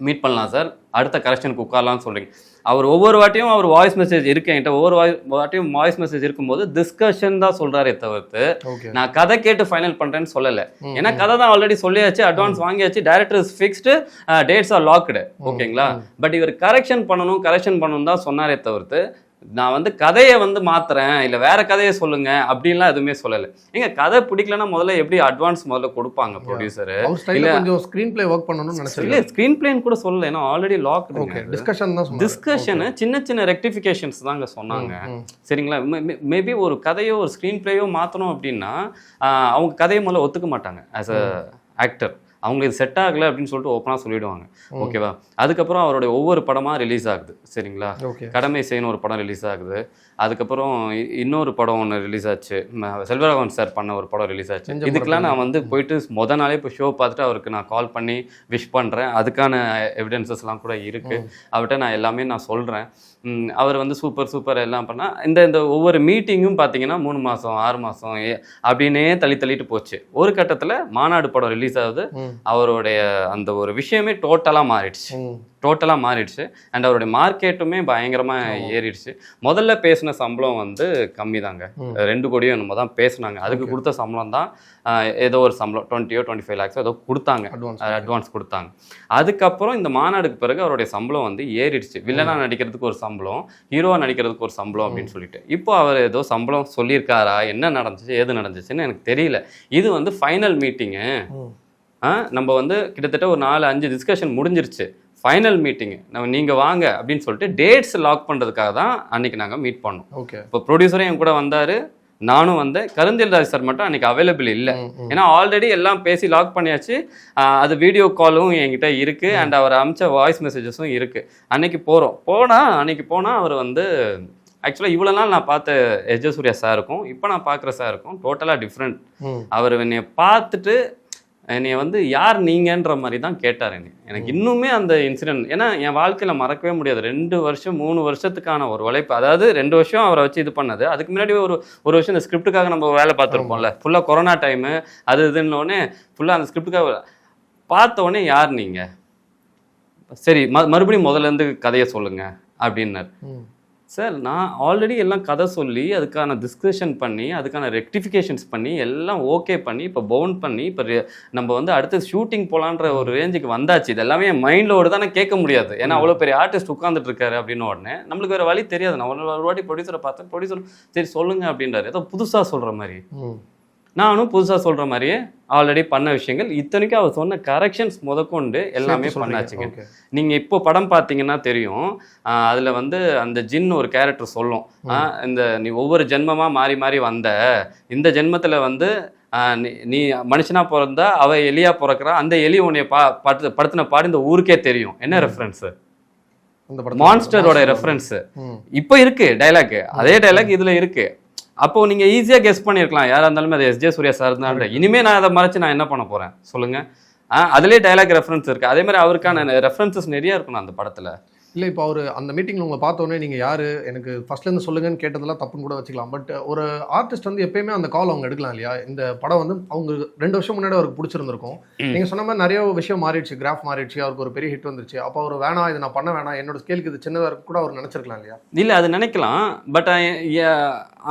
மீட் பண்ணலாம் சார். அடுத்த கரெக்ஷனுக்கு உட்காரலாம்னு சொல்கிறீங்க அவர் ஒவ்வொரு வாட்டியும் அவர் வாய்ஸ் மெசேஜ் இருக்கு என்கிட்ட. ஒவ்வொரு வாட்டியும் வாய்ஸ் மெசேஜ் இருக்கும்போது டிஸ்கஷன் தான் சொல்கிறாரே தவிர்த்து நான் கதை கேட்டு ஃபைனல் பண்ணுறேன்னு சொல்லலை. ஏன்னா கதை தான் ஆல்ரெடி சொல்லியாச்சு அட்வான்ஸ் வாங்கியாச்சு director is fixed dates are locked ஓகேங்களா பட் இவர் கரெக்ஷன் பண்ணணும் கரெக்ஷன் பண்ணணும் தான் சொன்னாரே தவிர்த்து நான் வந்து கதையை வந்து மாத்துறேன் இல்லை வேற கதையை சொல்லுங்க அப்படின்லாம் எதுவுமே சொல்லலை. ஏங்க கதை பிடிக்கலன்னா முதல்ல எப்படி அட்வான்ஸ் முதல்ல கொடுப்பாங்க ப்ரொடியூசரு இல்ல. கொஞ்சம் ஸ்க்ரீன் ப்ளே ஒர்க் பண்ணணும்னு இல்ல நினைச்சிருக்கேன் ஸ்க்ரீன் பிளேன் கூட சொல்லல ஏன்னா ஆல்ரெடி லாக் டிஸ்கஷன் தான். டிஸ்கஷனு சின்ன சின்ன ரெக்டிஃபிகேஷன்ஸ் தாங்க சொன்னாங்க. சரிங்களா? மேபி ஒரு கதையோ ஒரு ஸ்க்ரீன் பிளேயோ மாற்றணும் அப்படின்னா அவங்க கதையை முதல்ல ஒத்துக்க மாட்டாங்க ஆஸ் அ ஆக்டர் அவங்களுக்கு இது செட் ஆகலை அப்படின்னு சொல்லிட்டு ஓப்பனாக சொல்லிடுவாங்க. ஓகேவா அதுக்கப்புறம் அவருடைய ஒவ்வொரு படமாக ரிலீஸ் ஆகுது. சரிங்களா? கடமை செய்யணும் ஒரு படம் ரிலீஸ் ஆகுது. அதுக்கப்புறம் இன்னொரு படம் ஒன்று ரிலீஸ் ஆச்சு. செல்வராகவன் சார் பண்ண ஒரு படம் ரிலீஸ் ஆச்சு. இதுக்கெல்லாம் நான் வந்து போயிட்டு முத நாளே இப்போ ஷோ பார்த்துட்டு அவருக்கு நான் கால் பண்ணி விஷ் பண்ணுறேன் அதுக்கான எவிடன்சஸ்லாம் கூட இருக்கு. அவர்கிட்ட நான் எல்லாமே நான் சொல்கிறேன் அவர் வந்து சூப்பர் சூப்பர் எல்லாம் பண்ணா இந்த இந்த ஒவ்வொரு மீட்டிங்கும் பார்த்தீங்கன்னா மூணு மாதம் ஆறு மாதம் அப்படின்னே தள்ளி தள்ளிட்டு போச்சு. ஒரு கட்டத்தில் மாநாடு படம் ரிலீஸ் ஆகுது. அவருடைய அந்த ஒரு விஷயமே டோட்டலாக மாறிடுச்சு. டோட்டலாக மாறிடுச்சு. அண்ட் அவருடைய மார்க்கெட்டுமே பயங்கரமாக ஏறிடுச்சு. முதல்ல பேசின சம்பளம் வந்து கம்மி தாங்க. ரெண்டு கோடியோ என்னமோ தான் பேசுனாங்க. அதுக்கு கொடுத்த சம்பளம் தான் ஏதோ ஒரு சம்பளம் டுவெண்ட்டியோ டுவெண்ட்டி ஃபைவ் லேக்ஸோ ஏதோ கொடுத்தாங்க. அட்வான்ஸ் அட்வான்ஸ் கொடுத்தாங்க. அதுக்கப்புறம் இந்த மாநாடுக்கு பிறகு அவருடைய சம்பளம் வந்து ஏறிடுச்சு. வில்லனா நடிக்கிறதுக்கு ஒரு சம்பளம் ஹீரோவா நடிக்கிறதுக்கு ஒரு சம்பளம் அப்படின்னு சொல்லிட்டு. இப்போ அவர் ஏதோ சம்பளம் சொல்லியிருக்காரா? என்ன நடந்துச்சு? ஏது நடந்துச்சுன்னு எனக்கு தெரியல. இது வந்து ஃபைனல் மீட்டிங்கு. நம்ம வந்து கிட்டத்தட்ட ஒரு நாலு அஞ்சு டிஸ்கஷன் முடிஞ்சிருச்சு. ஃபைனல் மீட்டிங் நம்ம நீங்கள் வாங்க அப்படின்னு சொல்லிட்டு டேட்ஸ் லாக் பண்ணுறதுக்காக தான் அன்னைக்கு நாங்கள் மீட் பண்ணோம். ஓகே இப்போ ப்ரொடியூசரும் என் கூட வந்தார். நானும் வந்தேன் கருந்தில் ராஜ் சார் மட்டும் அன்னைக்கு அவைலபிள் இல்லை. ஏன்னா ஆல்ரெடி எல்லாம் பேசி லாக் பண்ணியாச்சு. அது வீடியோ காலும் என்கிட்ட இருக்கு. அண்ட் அவர் அமிச்ச வாய்ஸ் மெசேஜஸும் இருக்கு. அன்னைக்கு போகிறோம் போனா அன்னைக்கு போனால் அவர் வந்து ஆக்சுவலாக இவ்வளோ நாள் நான் பார்த்த எஜ சூர்யா சாருக்கும் இப்போ நான் பார்க்குற சாருக்கும் டோட்டலாக டிஃப்ரெண்ட். அவர் என்னைய பார்த்துட்டு என்னைய வந்து யார் நீங்கன்ற மாதிரி தான் கேட்டார் என்னை. எனக்கு இன்னுமே அந்த இன்சிடென்ட் ஏன்னா என் வாழ்க்கையில் மறக்கவே முடியாது. ரெண்டு வருஷம் மூணு வருஷத்துக்கான ஒரு உழைப்பு அதாவது ரெண்டு வருஷம் அவரை வச்சு இது பண்ணது. அதுக்கு முன்னாடி ஒரு ஒரு வருஷம் இந்த ஸ்கிரிப்டுக்காக நம்ம வேலை பார்த்துருப்போம்ல. ஃபுல்லாக கொரோனா டைமு அது இதுன்னொடனே ஃபுல்லாக அந்த ஸ்கிரிப்டுக்காக பார்த்த உடனே யார் நீங்கள் சரி ம மறுபடியும் முதல்ல இருந்து கதையை சொல்லுங்க அப்படின்னார். சார் நான் ஆல்ரெடி எல்லாம் கதை சொல்லி அதுக்கான டிஸ்கஷன் பண்ணி அதுக்கான ரெக்டிஃபிகேஷன்ஸ் பண்ணி எல்லாம் ஓகே பண்ணி இப்போ பவுண்ட் பண்ணி இப்போ நம்ம வந்து அடுத்து ஷூட்டிங் போகலான்ற ஒரு ரேஞ்சுக்கு வந்தாச்சு. இது எல்லாமே என் மைண்டில் தானே கேட்க முடியாது. ஏன்னா அவ்வளோ பெரிய ஆர்டிஸ்ட் உட்காந்துட்டு இருக்காரு அப்படின்னு உடனே நம்மளுக்கு வேறு வழி தெரியாது. நான் ஒரு ஒரு வாட்டி ப்ரொடியூசரை பார்த்தேன் ப்ரொடியூசர் சரி சொல்லுங்க அப்படின்றாரு. ஏதோ புதுசாக சொல்கிற மாதிரி. நானும் புதுசாக சொல்கிற மாதிரியே ஆல்ரெடி பண்ண விஷயங்கள். இத்தனைக்கும் அவர் சொன்ன கரெக்ஷன்ஸ் முதற்கொண்டு எல்லாமே. பண்ணாச்சுங்க. நீங்கள் இப்போ படம் பார்த்தீங்கன்னா தெரியும். அதில் வந்து அந்த ஜின் ஒரு கேரக்டர் சொல்லும். இந்த நீ ஒவ்வொரு ஜென்மமாக மாறி மாறி வந்த இந்த ஜென்மத்தில் வந்து நீ மனுஷனா பிறந்தா அவ எலியா பிறக்கிறா அந்த எலி உன்னை பா படுத்து படுத்தின பாடு இந்த ஊருக்கே தெரியும். என்ன ரெஃபரன்ஸ் மான்ஸ்டரோட. ரெஃபரன்ஸ். இப்போ இருக்கு டைலாக் அதே டைலாக் இதுல இருக்கு. அப்போ நீங்க ஈஸியா கெஸ் பண்ணிருக்கலாம். யாரா இருந்தாலுமே அது எஸ்ஜே சூர்யா சார் தான். இனிமே நான் அதை மறைச்சு நான் என்ன பண்ண போறேன்? சொல்லுங்க. ஆ அதுலயே டைலாக் ரெஃபரன்ஸ் இருக்கு. அதே மாதிரி அவருக்கான ரெஃபரன்சஸ் நிறைய இருக்கணும் அந்த படத்துல. இல்லை இப்போ அவர் அந்த மீட்டிங்கில் உங்களை பார்த்த உடனே நீங்கள் யார்? எனக்கு ஃபர்ஸ்ட்லேருந்து சொல்லுங்கன்னு கேட்டதெல்லாம் தப்புன்னு கூட வச்சுக்கலாம். பட் ஒரு ஆர்டிஸ்ட் வந்து எப்பயுமே அந்த கால் அவங்க எடுக்கலாம் இல்லையா? இந்த படம் வந்து அவங்க ரெண்டு வருஷம் முன்னாடி அவருக்கு பிடிச்சிருந்திருக்கும். நீங்கள் சொன்ன மாதிரி நிறைய விஷயம் மாறிடுச்சு கிராஃப் மாறிடுச்சு அவருக்கு ஒரு பெரிய ஹிட் வந்துருச்சு. அப்போ அவர் வேணாம் இதை நான் பண்ண வேணாம் என்னோட ஸ்கேலுக்கு இது சின்னதாக இருக்கு கூட அவர் நினச்சிருக்கலாம் இல்லையா? இல்ல அது நினைக்கலாம். பட்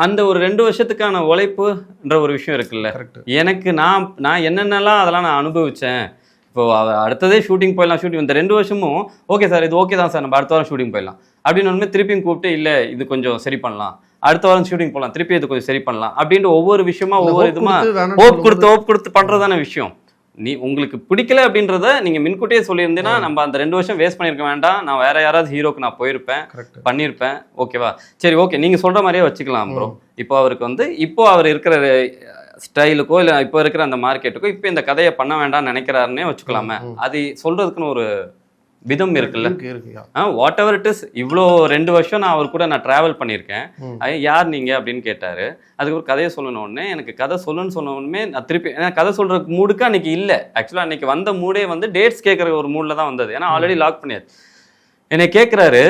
அந்த ஒரு ரெண்டு வருஷத்துக்கான உழைப்புன்ற ஒரு விஷயம் இருக்குல்ல. கரெக்ட் எனக்கு நான் நான் என்னென்னலாம் அதெல்லாம் நான் அனுபவிச்சேன் இப்போ அடுத்ததே ஷூட்டிங் போயிடலாம் ஷூட்டிங் இந்த ரெண்டு வருஷமும் ஓகே சார் இது ஓகே தான் சார் நம்ம அடுத்த வாரம் ஷூட்டிங் போயிடலாம். அப்படின்னு ஒன்றுமே திருப்பியும் கூப்பிட்டு இல்லை இது கொஞ்சம் சரி பண்ணலாம். அடுத்த வாரம் ஷூட்டிங் போகலாம் திருப்பி இது கொஞ்சம் சரி பண்ணலாம். அப்படின்ட்டு ஒவ்வொரு விஷயமா ஒவ்வொரு இதுமா ஹோப் கொடுத்து ஹோப் கொடுத்து பண்றதான விஷயம். நீ உங்களுக்கு பிடிக்கல அப்படின்றத நீங்க முன்கூட்டியே சொல்லியிருந்தீங்கன்னா நம்ம அந்த ரெண்டு வருஷம் வேஸ்ட் பண்ணியிருக்க வேண்டாம். நான் வேற யாராவது ஹீரோக்கு நான் போயிருப்பேன் பண்ணியிருப்பேன் ஓகேவா சரி ஓகே நீங்க சொல்ற மாதிரியே வச்சுக்கலாம் ப்ரோ இப்போ அவருக்கு வந்து இப்போ அவர் இருக்கிற ஸ்டைலுக்கோ இல்லை இப்போ இருக்கிற அந்த மார்க்கெட்டுக்கோ இப்போ இந்த கதையை பண்ண வேண்டாம்னு நினைக்கிறாருன்னே வச்சுக்கலாமே. அது சொல்றதுக்குன்னு ஒரு விதம் இருக்குல்ல? வாட் எவர் இட் இஸ் இவ்வளோ ரெண்டு வருஷம் நான் அவர் கூட நான் ட்ராவல் பண்ணியிருக்கேன். யார் நீங்க அப்படின்னு கேட்டாரு. அதுக்கப்புறம் கதையை சொல்லணும் உடனே எனக்கு கதை சொல்லுன்னு சொன்ன உடனே நான் திருப்பி ஏன்னா கதை சொல்ற மூடுக்கு அன்னைக்கு இல்லை. ஆக்சுவலாக அன்னைக்கு வந்த மூடே வந்து டேட்ஸ் கேட்குற ஒரு மூடில் தான் வந்தது. ஏன்னா ஆல்ரெடி லாக் பண்ணியாச்சு. என்னை கேட்குறாரு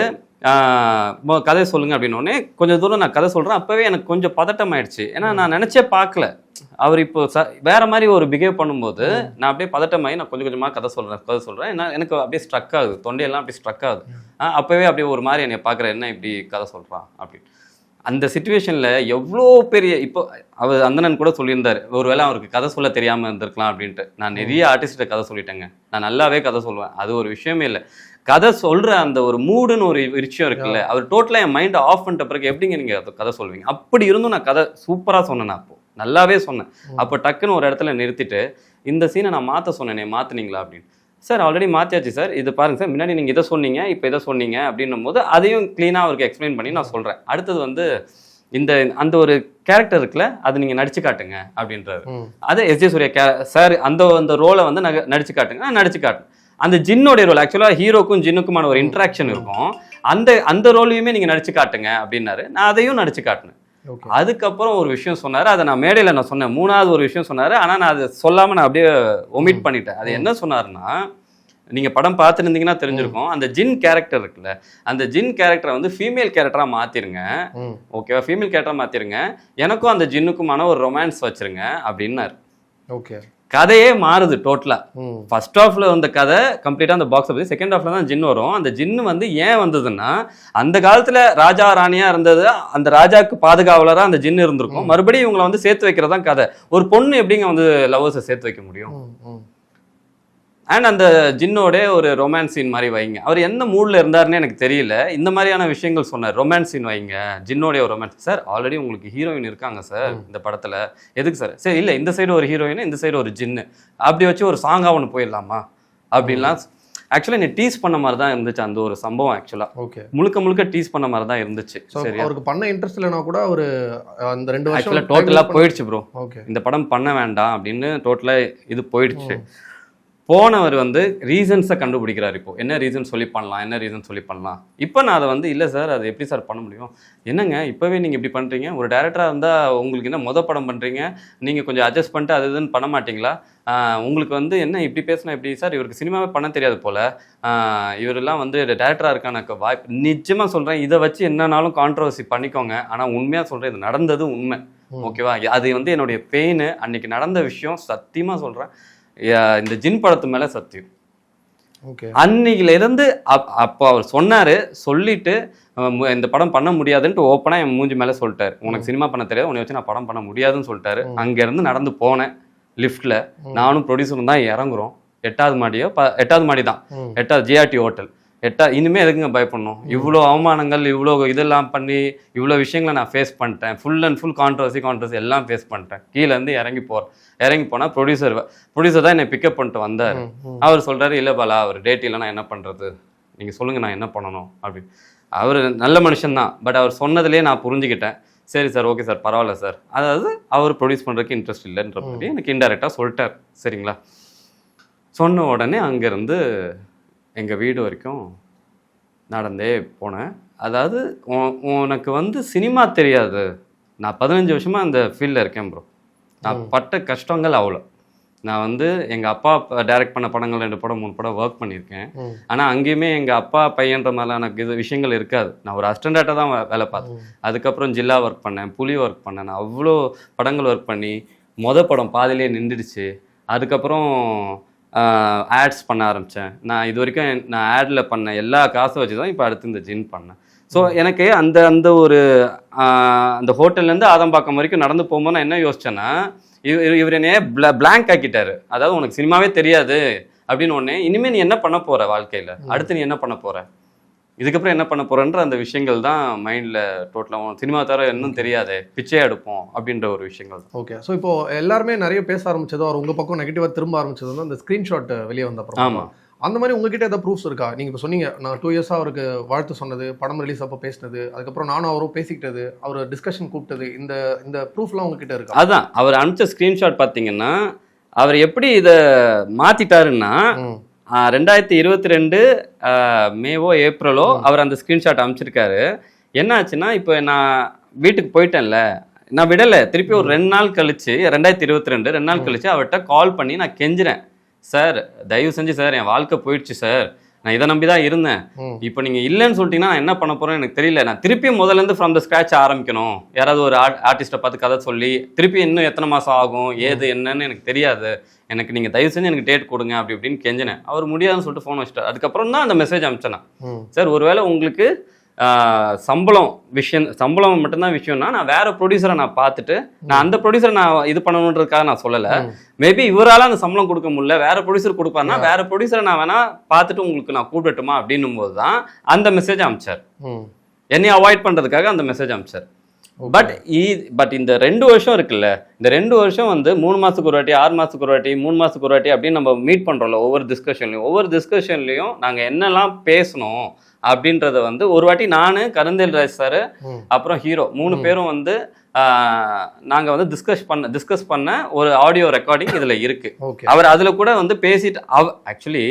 கதை சொல்லுங்க அப்படின்னு உடனே கொஞ்சம் தூரம் நான் கதை சொல்றேன். அப்பவே எனக்கு கொஞ்சம் பதட்டம் ஆயிடுச்சு ஏன்னா நான் நினைச்சே பார்க்கல. அவர் இப்போ ச வேற மாதிரி ஒரு பிஹேவ் பண்ணும்போது நான் அப்படியே பதட்டமாயி நான் கொஞ்சம் கொஞ்சமா கதை சொல்றேன் கதை சொல்றேன். ஏன்னா எனக்கு அப்படியே ஸ்ட்ரக் ஆகுது. தொண்டையெல்லாம் அப்படியே ஸ்ட்ரக் ஆகுது. அப்பவே அப்படியே ஒரு மாதிரி என்னை பார்க்குற என்ன இப்படி கதை சொல்றான்? அப்படின்னு. அந்த சுச்சுவேஷன்ல எவ்வளோ பெரிய இப்போ அவர் அந்தணன் கூட சொல்லியிருந்தாரு ஒருவேளை அவருக்கு கதை சொல்ல தெரியாம இருந்திருக்கலாம் அப்படின்ட்டு. நான் நிறைய ஆர்டிஸ்ட கதை சொல்லிட்டேங்க. நான் நல்லாவே கதை சொல்லுவேன். அது ஒரு விஷயமே இல்லை. கதை சொல்ற அந்த ஒரு மூடுன்னு ஒரு விஷயம் இருக்குல்ல அவர் டோட்டலா என் மைண்டை ஆஃப் பண்ணிட்ட பிறகு எப்படிங்க நீங்க அது கதை சொல்வீங்க? அப்படி இருந்தும் நான் கதை சூப்பரா சொன்னேன் அப்போ. நல்லாவே சொன்னேன். அப்போ டக்குன்னு ஒரு இடத்துல நிறுத்திட்டு இந்த சீனை நான் மாத்த சொன்னேனே மாத்துனீங்களா அப்படின்னு. சார் ஆல்ரெடி மாத்தியாச்சு சார் இது பாருங்க சார் முன்னாடி நீங்க இதை சொன்னீங்க இப்போ இதை சொன்னீங்க அப்படின்னும் போது அதையும் க்ளீனாக அவருக்கு எக்ஸ்பிளைன் பண்ணி நான் சொல்றேன். அடுத்தது வந்து இந்த அந்த ஒரு கேரக்டர் இருக்குல்ல அது நீங்க நடிச்சு காட்டுங்க அப்படின்றாரு. ம். அது எஸ் ஜே சூர்யா சார் அந்த அந்த ரோலை வந்து நடிச்சு காட்டுங்க. நான் நடிச்சு காட்டுறேன் அந்த ஜின்னோடைய ரோல் ஆக்சுவலாக ஹீரோக்கும் ஜின்னுக்குமான ஒரு இன்ட்ராக்ஷன் இருக்கும். அந்த அந்த ரோலையுமே நீங்க நடிச்சு காட்டுங்க அப்படின்னாரு. நான் அதையும் நடிச்சு காட்டினேன். அதுக்கப்புறம் ஒரு விஷயம் சொன்னாரு. அதை நான் மேடையில் நான் சொன்னேன். மூணாவது ஒரு விஷயம் சொன்னாரு. ஆனா நான் அதை சொல்லாம நான் அப்படியே ஒமிட் பண்ணிட்டேன். அது என்ன சொன்னாருன்னா நீங்க படம் பார்த்துருந்தீங்கன்னா தெரிஞ்சிருக்கும். அந்த ஜின் கேரக்டர் இருக்குல்ல அந்த ஜின் கேரக்டரை வந்து ஃபீமேல் கேரக்டரா மாத்திருங்க. ம். ஓகேவா ஃபீமேல் கேரக்டரா மாத்திருங்க. எனக்கும் அந்த ஜின்னுக்குமான ஒரு ரொமான்ஸ் வச்சிருங்க அப்படின்னாரு. ஓகே. கதையே மாறுது டோட்டலா ஃபர்ஸ்ட் ஹாஃப்ல வந்த கதை கம்ப்ளீட்டா அந்த பாக்ஸ் பத்தி செகண்ட் ஹாஃப்ல தான் ஜின் வரும். அந்த ஜின் வந்து ஏன் வந்ததுன்னா அந்த காலத்துல ராஜா ராணியா இருந்தது அந்த ராஜாக்கு பாதுகாவலரா அந்த ஜின் இருந்திருக்கும். மறுபடியும் இவங்களை வந்து சேர்த்து வைக்கிறதா கதை. ஒரு பொண்ணு எப்படிங்க வந்து லவ்வர்ஸை சேர்த்து வைக்க முடியும்? அண்ட் அந்த ஜின்னோட ஒரு ரொமான்ஸ் சீன் மாதிரி வைங்க. அவர் எந்த மூட்ல இருந்தாருன்னு எனக்கு தெரியல. இந்த மாதிரியான விஷயங்கள் சொன்னார். ரொமான்ஸ் சீன் வைங்க. ஜின்னோடைய ஒரு ரொமான்ஸ் சார் ஆல்ரெடி உங்களுக்கு ஹீரோயின் இருக்காங்க சார் இந்த படத்துல. எதுக்கு சார் சரி இல்ல இந்த சைடு ஒரு ஹீரோயின் இந்த சைடு ஒரு ஜின்னு. அப்படி வச்சு ஒரு சாங்கா ஒன்று போயிடலாமா? அப்படின்லாம் ஆக்சுவலாக நீ டீஸ் பண்ண மாதிரி தான் இருந்துச்சு அந்த ஒரு சம்பவம் ஆக்சுவலா ஓகே. முழுக்க முழுக்க டீஸ் பண்ண மாதிரி தான் இருந்துச்சு. ஸோ சரியா? அவருக்கு பண்ண இன்ட்ரெஸ்ட் இல்லைனா கூட அவர் அந்த ரெண்டு வருஷம் டோட்டலாக போயிடுச்சு ப்ரோ ஓகே. இந்த படம் பண்ண வேண்டாம் அப்படின்னு டோட்டலாக இது போயிடுச்சு. போனவர் வந்து ரீசன்ஸை கண்டுபிடிக்கிறார் இப்போ. என்ன ரீசன் சொல்லி பண்ணலாம் என்ன ரீசன் சொல்லி பண்ணலாம். இப்போ நான் அதை வந்து இல்லை சார் அது எப்படி சார் பண்ண முடியும்? என்னங்க இப்போவே நீங்கள் இப்படி பண்ணுறீங்க ஒரு டேரக்டராக இருந்தால் உங்களுக்கு என்ன மொத படம் பண்ணுறீங்க நீங்கள் கொஞ்சம் அட்ஜஸ்ட் பண்ணிட்டு அது இதுன்னு பண்ண மாட்டீங்களா? உங்களுக்கு வந்து என்ன இப்படி பேசினா எப்படி? சார் இவருக்கு சினிமாவே பண்ண தெரியாது போல். இவரெல்லாம் வந்து டேரக்டராக இருக்கான வாய்ப்பு நிச்சயமாக சொல்கிறேன் இதை வச்சு என்னன்னாலும் கான்ட்ரவர்சி பண்ணிக்கோங்க. ஆனால் உண்மையாக சொல்கிறேன் இது நடந்தது உண்மை. ஓகேவா? அது வந்து என்னுடைய பெயின் அன்னைக்கு நடந்த விஷயம் சத்தியமா சொல்றேன். யா- இந்த ஜின் படத்து மேல சத்தியம். ஓகே. அன்னையில இருந்து அப்- அப்போ அவர் சொன்னாரு சொல்லிட்டு இந்த படம் பண்ண முடியாதுன்ட்டு ஓப்பனா என் மூஞ்சி மேல சொல்லிட்டாரு. உனக்கு சினிமா பண்ண தெரியாது உன்னை வச்சு நான் படம் பண்ண முடியாதுன்னு சொல்லிட்டாரு. அங்க இருந்து நடந்து போனேன் லிஃப்ட்ல. நானும் ப்ரொடியூசரும் தான் இறங்குறோம். எட்டாவது மாடியோ ப- எட்டாவது மாடி தான். எட்டாவது ஜிஆர்டி ஹோட்டல் எட்டா இனிமே எதுக்குங்க பயப்படணும்? இவ்வளோ அவமானங்கள் இவ்வளோ இதெல்லாம் பண்ணி இவ்வளோ விஷயங்களை நான் ஃபேஸ் பண்ணிட்டேன். Full and full controversy controversy எல்லாம் ஃபேஸ் பண்ணிட்டேன். கீழே இருந்து இறங்கி போகிறேன் இறங்கி போனால் ப்ரொடியூசர் ப்ரொடியூசர் தான் என்னை பிக்கப் பண்ணிட்டு வந்தார். அவர் சொல்றாரு இல்லை பாலா அவர் டேட் இல்லைனா என்ன பண்ணுறது நீங்கள் சொல்லுங்கள் நான் என்ன பண்ணணும்? அப்படின்னு அவர் நல்ல மனுஷன்தான் பட் அவர் சொன்னதுலேயே நான் புரிஞ்சுக்கிட்டேன். சரி சார் ஓகே சார் பரவாயில்ல சார் அதாவது அவர் ப்ரொடியூஸ் பண்ணுறதுக்கு இன்ட்ரெஸ்ட் இல்லைன்ற பற்றி எனக்கு இன்டெரக்டாக சொல்லிட்டார். சரிங்களா? சொன்ன உடனே அங்கேருந்து எங்கள் வீடு வரைக்கும் நடந்தே போனேன். அதாவது உன்- உனக்கு வந்து சினிமா தெரியாது. நான் பதினஞ்சு வருஷமாக அந்த ஃபீல்டில் இருக்கேன் ப்ரோ நான் பட்ட கஷ்டங்கள் அவ்வளோ. நான் வந்து எங்கள் அப்பா டைரக்ட் பண்ண படங்கள் ரெண்டு படம் மூணு படம் ஒர்க் பண்ணியிருக்கேன். ஆனால் அங்கேயுமே எங்கள் அப்பா பையன்ற மாதிரிலாம் எனக்கு இது விஷயங்கள் இருக்காது. நான் ஒரு அஸ்டண்டாட்டாக தான் வேலை பார்த்தேன். அதுக்கப்புறம் ஜில்லா ஒர்க் பண்ணேன் புலி ஒர்க் பண்ணேன். நான் அவ்வளோ படங்கள் ஒர்க் பண்ணி மொத படம் பாதியிலே நின்றுடுச்சு. அதுக்கப்புறம் ஆட்ஸ் பண்ண ஆரம்பித்தேன் நான் இது வரைக்கும் நான் ஆடில் பண்ண எல்லா காசும் வச்சு தான் இப்போ அடுத்து இந்த ஜின் பண்ணேன். ஸோ எனக்கு அந்த அந்த ஒரு அந்த ஹோட்டல்லேருந்து ஆதம்பாக்கம் வரைக்கும் நடந்து போகும்போது நான் என்ன யோசிச்சேன்னா இவர் இவர் என்னைய பிளாங்க் ஆக்கிட்டாரு. அதாவது உனக்கு சினிமாவே தெரியாது அப்படின்னு ஒன்று இனிமேல் நீ என்ன பண்ண போற வாழ்க்கையில்? அடுத்து நீ என்ன பண்ண போற? இதுக்கப்புறம் என்ன பண்ண போறன்ற அந்த விஷயங்கள் தான் மைண்டில் டோட்டலாக சினிமா தவிர இன்னும் தெரியாதே பிச்சை எடுப்போம் அப்படின்ற ஒரு விஷயங்கள் தான். ஓகே. ஸோ இப்போ எல்லாருமே நிறைய பேச ஆரம்பிச்சதோ அவர் உங்க பக்கம் நெகட்டிவா திரும்ப ஆரம்பிச்சது வந்து அந்த ஸ்கிரீன்ஷாட் வெளியே வந்த அப்புறம். ஆமா. அந்த மாதிரி உங்ககிட்ட ஏதாவது ப்ரூஃப்ஸ் இருக்கா? நீங்க இப்போ சொன்னீங்க நான் டூ இயர்ஸா அவருக்கு வாழ்த்து சொன்னது படம் ரிலீஸ் அப்போ பேசினது அதுக்கப்புறம் நானும் அவரும் பேசிக்கிட்டது அவர் டிஸ்கஷன் கூப்பிட்டது இந்த இந்த ப்ரூஃப்லாம் உங்ககிட்ட இருக்கா? அதான் அவர் அனுப்பிச்ச ஸ்க்ரீன்ஷாட் பார்த்தீங்கன்னா அவர் எப்படி இதை மாத்திட்டாருன்னா ம். ரெண்டாயிரத்தி இருபத்தி ரெண்டு மேவோ ஏப்ரலோ அவர் அந்த ஸ்க்ரீன்ஷாட் அமைச்சிருக்காரு என்ன ஆச்சுன்னா இப்போ நான் வீட்டுக்கு போயிட்டேன்ல நான் விடலை திருப்பி ஒரு ரெண்டு நாள் கழிச்சு ரெண்டாயிரத்தி இருபத்தி ரெண்டு ரெண்டு நாள் கழிச்சு அவர்கிட்ட கால் பண்ணி நான் கெஞ்சுறேன். சார் தயவு செஞ்சு சார் என் வாழ்க்கை போயிடுச்சு சார். நான் இதை நம்பி தான் இருந்தேன். இப்போ நீங்கள் இல்லைன்னு சொல்லிட்டீங்கன்னா நான் என்ன பண்ண போறேன்னு எனக்கு தெரியல. நான் திருப்பி முதல்ல இருந்து ஃப்ரம் த ஸ்க்ராட்ச் ஆரம்பிக்கணும். யாராவது ஒரு ஆர்ட் ஆர்டிஸ்ட்டை பார்த்து கதை சொல்லி திருப்பி இன்னும் எத்தனை மாதம் ஆகும் ஏது என்னன்னு எனக்கு தெரியாது. எனக்கு நீங்கள் தயவு செஞ்சு எனக்கு டேட் கொடுங்க அப்படி இப்படின்னு கெஞ்சினேன். அவர் முடியாதுன்னு சொல்லிட்டு ஃபோன் வச்சிட்டார். அதுக்கப்புறம் தான் அந்த மெசேஜ் அனுப்பிச்சேன். சார் ஒருவேளை உங்களுக்கு சம்பளம் விஷயம் சம்பளம் மட்டும்தான் விஷயம்னா நான் வேற ப்ரொடியூசரை நான் பார்த்துட்டு நான் அந்த ப்ரொடியூசரை நான் இது பண்ணணுன்றதுக்காக நான் சொல்லலை. மேபி இவரால அந்த சம்பளம் கொடுக்க முடியல வேற ப்ரொடியூசர் கொடுப்பாருன்னா வேற ப்ரொடியூசரை நான் வேணா பார்த்துட்டு உங்களுக்கு நான் கூப்பிடட்டுமா அப்படின்னும் போது தான் அந்த மெசேஜ் அனுப்பிச்சார் ம். என்னை அவாய்ட் பண்றதுக்காக அந்த மெசேஜ் Okay. பட் பட் இந்த ரெண்டு வருஷம் இருக்குல்ல இந்த ரெண்டு வருஷம் வந்து மூணு மாசத்துக்கு ஒரு வாட்டி ஆறு மாசத்துக்கு ஒரு வாட்டி மூணு மாசத்துக்கு ஒரு வாட்டி அப்படின்னு நம்ம மீட் பண்றோம்ல ஒவ்வொரு டிஸ்கஷன்லையும் ஒவ்வொரு டிஸ்கஷன்லையும் நாங்க என்னெல்லாம் பேசணும் அப்படின்றத வந்து ஒரு வாட்டி நானு கருந்தேல் ராஜ் சார். அப்புறம் ஹீரோ மூணு பேரும் வந்து நாங்க வந்து டிஸ்கஸ் பண்ண டிஸ்கஸ் பண்ண ஒரு ஆடியோ ரெக்கார்டிங் இதுல இருக்கு. அவர் அதுல கூட வந்து பேசிட்டு அவ ஆக்சுவலி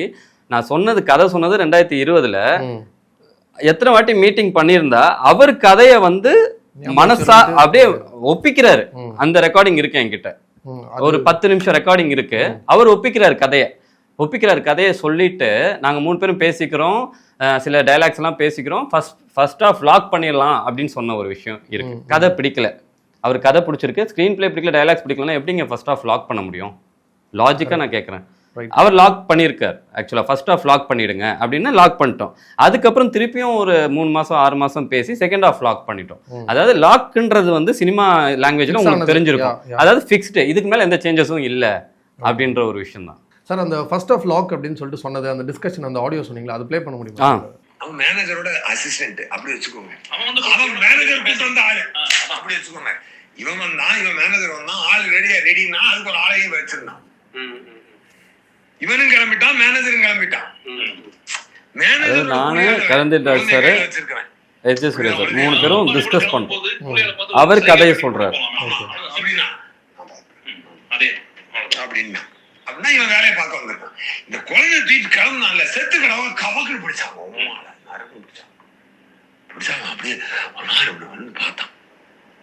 நான் சொன்னது கதை சொன்னது ரெண்டாயிரத்தி இருபதுல. எத்தனை வாட்டி மீட்டிங் பண்ணியிருந்தா அவர் கதையை வந்து மனசா அப்படியே ஒப்பிக்கிறாரு. அந்த ரெக்கார்டிங் இருக்கு என்கிட்ட. ஒரு பத்து நிமிஷம் ரெக்கார்டிங் இருக்கு. அவர் ஒப்பிக்கிறாரு கதையை. ஒப்பிக்கிறாரு கதையை சொல்லிட்டு நாங்க மூணு பேரும் பேசிக்கிறோம். சில டைலாக்ஸ் எல்லாம் பேசிக்கிறோம். ஃபர்ஸ்ட் ஃபர்ஸ்ட் ஆஃப் லாக் பண்ணிடலாம் அப்படின்னு சொன்ன ஒரு விஷயம் இருக்கு. கதை பிடிக்கல. அவர் கதை பிடிச்சிருக்கு. ஸ்க்ரீன் பிளே பிடிக்கல டைலாக்ஸ் பிடிக்கலன்னா எப்படிங்க ஃபர்ஸ்ட் ஆஃப் லாக் பண்ண முடியும்? லாஜிக்கா நான் கேட்குறேன். அவர் லாக் பண்ணியிருக்கார். ஆக்சுவலாக ஃபர்ஸ்ட் ஆஃப் லாக் பண்ணிடுங்க அப்படின்னு லாக் பண்ணிட்டோம். அதுக்கப்புறம் திருப்பியும் ஒரு மூணு மாசம் ஆறு மாசம் பேசி செகண்ட் ஆஃப் லாக் பண்ணிட்டோம். அதாவது லாக்ன்றது வந்து சினிமா லாங்குவேஜ்ல உங்களுக்கு. தெரிஞ்சிருக்கும். அதாவது ஃபிக்ஸ்டு இதுக்கு மேல எந்த சேஞ்சஸும் இல்ல. அப்படின்ற ஒரு விஷயம் தான் சார் அந்த ஃபர்ஸ்ட் ஆஃப் லாக் அப்படின்னு சொல்லிட்டு சொன்னது அந்த டிஸ்கஷன் அந்த ஆடியோ சொன்னீங்களா? அது ப்ளே பண்ண முடியுமா. அவன் மேனேஜரோட அசிஸ்டன்ட் அப்படி வச்சுக்கோங்க. அவன் மேனேஜர் கூட்டு வந்த ஆளு. அப்படி வச்சுக்கோங்க. இவன் வந்தான் இவன் மேனேஜர் வந்தான் ஆள் ரெடியா ரெடினா அதுக்கு ஒரு ஆளையும் வச்சிருந்தான். ம், ம், இவனும் கிளம்பிட்டான் மேனேஜரும் கிளம்பிட்டான். ம். மேனேஜர் நானு, கரந்தீர் ராஜ் sir, வச்சிருக்கிறேன் எஸ் எஸ் சூர்யா சார் மூணு பேரும் டிஸ்கஸ் பண்ணோம். அவர் கதையை சொல்றாரு. அப்படின்னா. அப்படின்னா இவன் வேலையை பார்க்க வந்திருக்கான். இந்த குழந்தை தூக்கிட்டு கிளம்புனான்ல செத்து கிடவ கவக்குன்னு நறுக்குன்னு பிடிச்சாங்க அப்படியே நாள் இப்படி வந்து பார்த்தான்.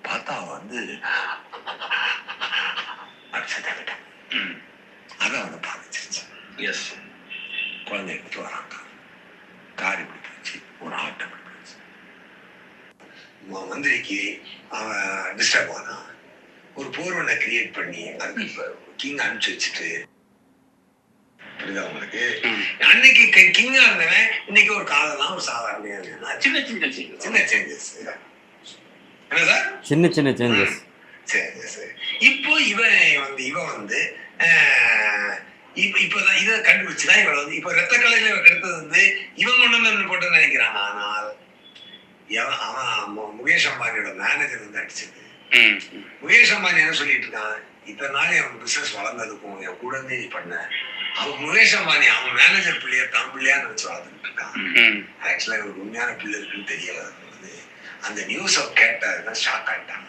பார்த்தா வந்து அப்படி செத்து விட்டான் ம். அதை அவனை பாதிச்சிருச்சு. Yes. குழந்தை எடுத்து வரான் கார் இப்படி போச்சு ஒரு ஆட்டோ இப்படி போச்சு உன் மந்திரிக்கு அவன் டிஸ்டர்ப் ஆனான் ஒரு போர்வனை கிரியேட் பண்ணி அதுக்கு கிங் அனுப்பிச்சு வச்சுட்டு புரியுதா உங்களுக்கு. அன்னைக்கு கிங்கா இருந்தவன் இன்னைக்கு ஒரு காதலாம் ஒரு சாதாரண சின்ன சின்ன சின்ன சின்ன சேஞ்சஸ் என்ன சார்? சின்ன சின்ன சேஞ்சஸ் சரி சரி இப்போ இவன் வந்து இவன் வந்து இப்ப இப்பதான் இதை கண்டுபிடிச்சுதான் இவன் வந்து இப்போ ரத்த கலையில இவன் கெடுத்தது வந்து இவன் கொண்டு வந்து போட்டு நினைக்கிறான்? ஆனால் எவன் அவன் முகேஷ் அம்பானியோட மேனேஜர் வந்து அடிச்சது. முகேஷ் அம்பானி என்ன சொல்லிட்டு இருக்கான்? இத்தனை நாள் என் பிசினஸ் வளர்ந்ததுக்கும் என் கூட இருந்தே நீ பண்ண அவன் முகேஷ் அம்பானி அவன் மேனேஜர் பிள்ளைய தான் பிள்ளையா நினைச்சு வளர்த்துட்டு இருக்கான் ம். ஆக்சுவலா ஒரு உண்மையான பிள்ளை இருக்குன்னு தெரிய வரும்போது அந்த நியூஸை கேட்டாருன்னா ஷாக் ஆயிட்டான்.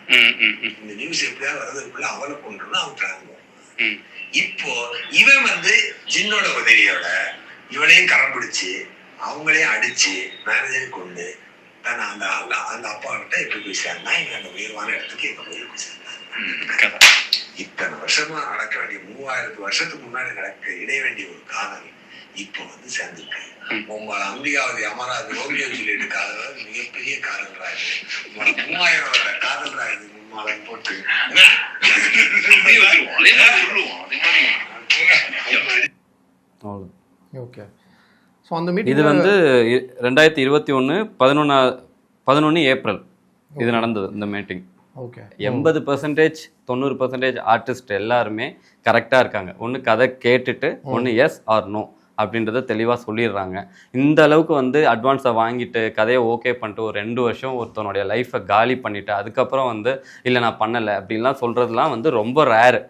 இந்த நியூஸ் எப்படியாவது வரதுக்குள்ள அவளை கொண்டுன்னு அவன் ம். இப்போ இவன் வந்து ஜின்னோட உதவியோட இவனையும் கரம் பிடிச்சு அவங்களையும் அடிச்சு மேனேஜர் கொண்டு தன் அந்த அந்த அப்பா கிட்ட எப்படி போய் சேர்ந்தா இவன் அந்த உயர்வான இடத்துக்கு எங்க போய் போய் சேர்ந்தான். இத்தனை வருஷமா நடக்க வேண்டிய மூவாயிரத்து வருஷத்துக்கு முன்னாடி நடக்க இடைய வேண்டிய ஒரு காதல் இப்போ வந்து சேர்ந்துருக்கு. உங்களை அம்பிகாவதி அமராவதி ரோமியோ ஜூலியட் காதல் மிகப்பெரிய காதல் ராஜு உங்களை மூவாயிரம் வருட காதல் ராஜு முன்மாலை போட்டு. ஓகே ஸோ அந்த மீட்டிங் இது வந்து ரெண்டாயிரத்தி இருபத்தி ஒன்று பதினொன்னா பதினொன்று ஏப்ரல் இது நடந்தது இந்த மீட்டிங் எண்பது பர்சன்டேஜ் தொண்ணூறு பர்சன்டேஜ் ஆர்டிஸ்ட் எல்லாருமே கரெக்டாக இருக்காங்க. ஒன்று கதை கேட்டுட்டு ஒன்று எஸ் ஆர் நோ அப்படின்றத தெளிவாக சொல்லிடுறாங்க. இந்த அளவுக்கு வந்து அட்வான்ஸை வாங்கிட்டு கதையை ஓகே பண்ணிட்டு ஒரு ரெண்டு வருஷம் ஒருத்தனுடைய லைஃப்பை காலி பண்ணிட்டு அதுக்கப்புறம் வந்து இல்லை நான் பண்ணலை அப்படின்லாம் சொல்கிறதுலாம் வந்து ரொம்ப ரேரு.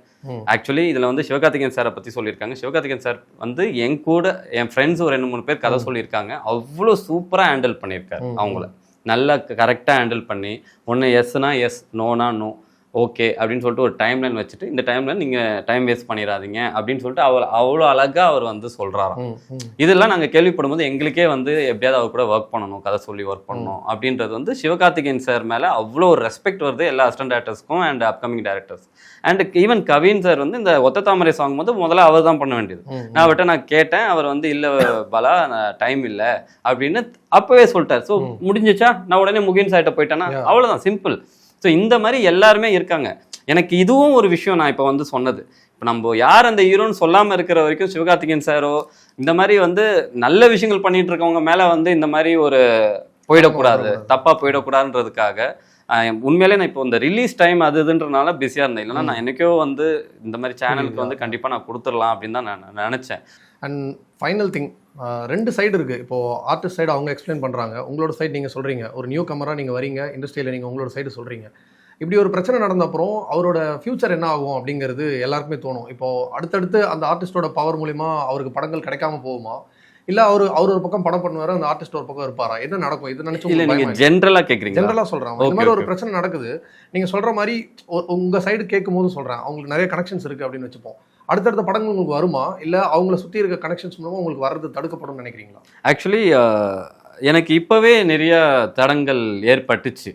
ஆக்சுவலி இதில் வந்து சிவகார்த்திகேயன் சாரை பற்றி சொல்லியிருக்காங்க. சிவகார்த்திகேயன் சார் வந்து என் கூட என் ஃப்ரெண்ட்ஸ் ஒரு ரெண்டு மூணு பேர் கதை சொல்லியிருக்காங்க. அவ்வளோ சூப்பராக ஹேண்டில் பண்ணியிருக்காரு அவங்கள. நல்லா கரெக்டாக ஹேண்டில் பண்ணி ஒன்று எஸ்னா எஸ் நோனா நோ ஓகே அப்படின்னு சொல்லிட்டு ஒரு டைம் லைன் வச்சுட்டு இந்த டைம்ல நீங்க டைம் வேஸ்ட் பண்ணிடாதீங்க அப்படின்னு சொல்லிட்டு அவர் அவ்வளோ அழகா அவர் வந்து சொல்றாராம். ம், ம். இதெல்லாம் நாங்கள் கேள்விப்படும்போது எங்களுக்கே வந்து எப்படியாவது அவர் கூட ஒர்க் பண்ணணும் கதை சொல்லி ஒர்க் பண்ணணும் அப்படின்றது வந்து சிவகார்த்திகேயன் சார் மேலே அவ்வளோ ஒரு ரெஸ்பெக்ட் வருது எல்லா assistant டேரக்டர்ஸ்க்கும் and upcoming directors and even Kavin sir வந்து இந்த ஒத்த தாமரை சாங் வந்து முதல்ல அவர் தான் பண்ண வேண்டியது. நான் அவர்கிட்ட நான் கேட்டேன் அவர் வந்து இல்லை பலா டைம் இல்லை அப்படின்னு அப்பவே சொல்லிட்டார். ஸோ. முடிஞ்சிச்சா? நான் உடனே முகின் சார்ட்ட போயிட்டேன்னா. அவ்வளோதான் சிம்பிள் ஸோ இந்த மாதிரி எல்லாருமே இருக்காங்க. எனக்கு இதுவும் ஒரு விஷயம் நான் இப்போ வந்து சொன்னது. இப்போ நம்ம யார் அந்த ஹீரோன்னு சொல்லாமல் இருக்கிற வரைக்கும் சிவகார்த்திகேயன் சாரோ இந்த மாதிரி வந்து நல்ல விஷயங்கள் பண்ணிட்டு இருக்கவங்க மேலே வந்து இந்த மாதிரி ஒரு போயிடக்கூடாது. தப்பாக போயிடக்கூடாதுன்றதுக்காக உண்மையிலே நான் இப்போ இந்த ரிலீஸ் டைம் அது இதுன்றனால பிஸியாக இருந்தேன். இல்லைன்னா நான் என்னைக்கோ வந்து இந்த மாதிரி சேனலுக்கு. வந்து கண்டிப்பாக நான் கொடுத்துடலாம் அப்படின்னு தான் நான் நினச்சேன். அண்ட் ஃபைனல் திங் ரெண்டு சைடு இருக்கு. இப்போ ஆர்டிஸ்ட் சைடு அவங்க எக்ஸ்பிளைன் பண்றாங்க. உங்களோட சைடு நீங்க சொல்றீங்க. ஒரு நியூ கமரா நீங்க வரீங்க இண்டஸ்ட்ரியில நீங்க உங்களோட சைடு சொல்றீங்க. இப்படி ஒரு பிரச்சனை நடந்த அப்புறம் அவரோட ஃபியூச்சர் என்ன ஆகும் அப்படிங்கிறது எல்லாருக்குமே தோணும். இப்போ அடுத்தடுத்து அந்த ஆர்டிஸ்டோட பவர் மூலியமா அவருக்கு படங்கள் கிடைக்காம போகுமா? இல்ல அவர் அவர் ஒரு பக்கம் படம் பண்ணுவாரு? அந்த ஆர்டிஸ்ட் ஒரு பக்கம் இருப்பாரா? என்ன நடக்கும்? இது நினைச்சு இல்லை நீங்கள் ஜென்ரலாக கேட்குறீங்க ஜென்ரலா சொல்றேன். இந்த மாதிரி ஒரு. பிரச்சனை நடக்குது. நீங்க சொல்ற மாதிரி ஒ- உங்க சைடு கேட்கும் போது சொல்றேன். அவங்களுக்கு நிறைய கனெக்ஷன்ஸ் இருக்கு அப்படின்னு வச்சுப்போம். அடுத்தடுத்த படங்கள் உங்களுக்கு வருமா? இல்ல அவங்கள சுத்தி இருக்க கனெக்ஷன்ஸ் மூலமா உங்களுக்கு வர்றது தடுக்கப்படும் நினைக்கிறீங்களா? ஆக்சுவலி எனக்கு இப்போவே நிறைய தடங்கள் ஏற்பட்டுச்சு.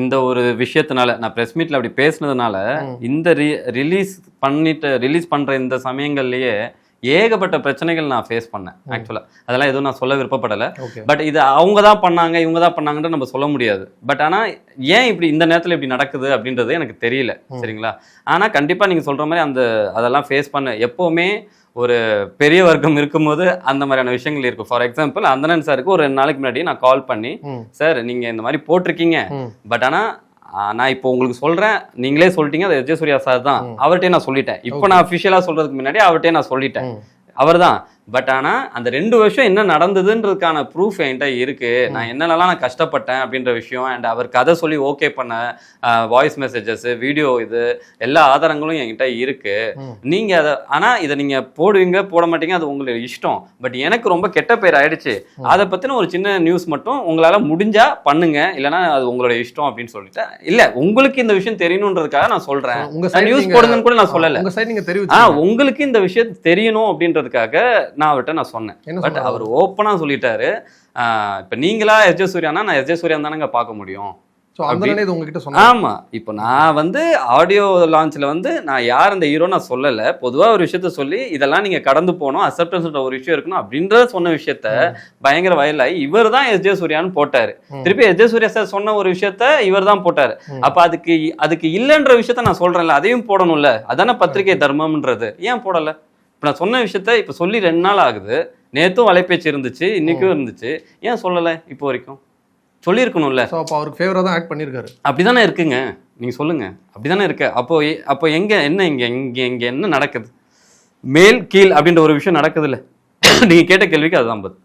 இந்த ஒரு விஷயத்தினால நான் ப்ரெஸ் மீட்டில் அப்படி பேசுனதுனால. இந்த ரிலீஸ் பண்ணிட்டு ரிலீஸ் பண்ணுற இந்த சமயங்கள்லயே ஏகப்பட்ட பிரச்சனைகள் நான் ஃபேஸ் பண்ணேன். ஆக்சுவலாக அதெல்லாம் எதுவும் நான் சொல்ல விருப்பப்படலை. பட் இது அவங்க தான் பண்ணாங்க இவங்க தான் பண்ணாங்கன்னு நம்ம சொல்ல முடியாது. பட் ஆனால் ஏன் இப்படி இந்த நேரத்தில் இப்படி நடக்குது அப்படின்றது எனக்கு தெரியல. சரிங்களா? ஆனால் கண்டிப்பாக நீங்கள் சொல்கிற மாதிரி அந்த அதெல்லாம் ஃபேஸ் பண்ண எப்போவுமே ஒரு பெரிய வர்க்கம் இருக்கும்போது அந்த மாதிரியான விஷயங்கள் இருக்கும். ஃபார் எக்ஸாம்பிள் அந்தனன் சாருக்கு ஒரு ரெண்டு நாளைக்கு முன்னாடி நான் கால் பண்ணி சார் நீங்கள் இந்த மாதிரி போட்டிருக்கீங்க. பட் ஆனால் நான் இப்போ உங்களுக்கு சொல்கிறேன் நீங்களே சொல்லிட்டீங்க. அது சூர்யா சார் தான். ம். அவர்கிட்டயே நான் சொல்லிட்டேன். இப்போ. நான் அஃபிஷியலாக சொல்கிறதுக்கு முன்னாடி அவர்கிட்டயே நான் சொல்லிட்டேன். ம். அவர்தான். பட் ஆனா அந்த ரெண்டு வருஷம் என்ன நடந்ததுன்றதுக்கான ப்ரூஃப் என்கிட்ட இருக்கு. நான் என்னென்னலாம் நான் கஷ்டப்பட்டேன் அப்படின்ற விஷயம் அண்ட் அவர் கதை சொல்லி ஓகே பண்ண வாய்ஸ் மெசேஜஸ் வீடியோ இது எல்லா ஆதாரங்களும் என்கிட்ட இருக்கு. நீங்க அதை ஆனா இதை நீங்க போடுவீங்க போட மாட்டீங்க அது உங்களுடைய இஷ்டம். பட் எனக்கு ரொம்ப கெட்ட பேர் ஆயிடுச்சு. அதை பத்தின ஒரு சின்ன நியூஸ் மட்டும் உங்களால முடிஞ்சா பண்ணுங்க. இல்லைன்னா அது உங்களுடைய இஷ்டம் அப்படின்னு சொல்லிட்டு இல்ல உங்களுக்கு இந்த விஷயம் தெரியணுன்றதுக்காக நான் சொல்றேன். நியூஸ் போடுங்கன்னு கூட நான் சொல்லல. சைடு உங்களுக்கு இந்த விஷயம் தெரியணும் அப்படின்றதுக்காக நான் அவர்கிட்ட நான் சொன்னேன். பட்? அவர் ஓப்பனா சொல்லிட்டாரு. இப்ப நீங்களா எஸ் ஜே சூர்யானா நான் எஸ் ஜே சூர்யா தானங்க பார்க்க முடியும். ஆமா. இப்போ நான் வந்து ஆடியோ லான்ச்ல வந்து நான் யார் அந்த ஹீரோ நான் சொல்லல. பொதுவா ஒரு விஷயத்த சொல்லி இதெல்லாம் நீங்க கடந்து போகணும். அக்செப்டன்ஸ் ஒரு விஷயம் இருக்கணும். அப்படின்ற சொன்ன விஷயத்த பயங்கர வயலாகி இவர் தான் எஸ் ஜே சூர்யான்னு போட்டாரு. திருப்பி எஸ் ஜே சூர்யா சார் சொன்ன ஒரு விஷயத்த இவர் தான் போட்டாரு. அப்ப அதுக்கு அதுக்கு இல்லைன்ற விஷயத்த நான் சொல்றேன்ல அதையும் போடணும்ல. அதானே பத்திரிகை தர்மம்ன்றது. ஏன் போடல? இப்ப நான் சொன்ன விஷயத்த இப்ப சொல்லி ரெண்டு நாள் ஆகுது. நேத்தும் வலைபேச்சு இருந்துச்சு இன்னைக்கும் இருந்துச்சு. ஏன் சொல்லல இப்போ வரைக்கும்? சொல்லியிருக்கணும்ல. சோ அப்ப அவருக்கு ஃபேவரா தான் ஆக்ட் பண்ணிருக்காரு அப்படிதானே இருக்குங்க. நீங்க சொல்லுங்க. அப்படிதானே இருக்கு. அப்போ அப்போ எங்க என்ன இங்க இங்க இங்க என்ன நடக்குது? மேல் கீழ் அப்படின்ற ஒரு விஷயம் நடக்குது இல்ல நீங்க கேட்ட கேள்விக்கு அதுதான் பதில்.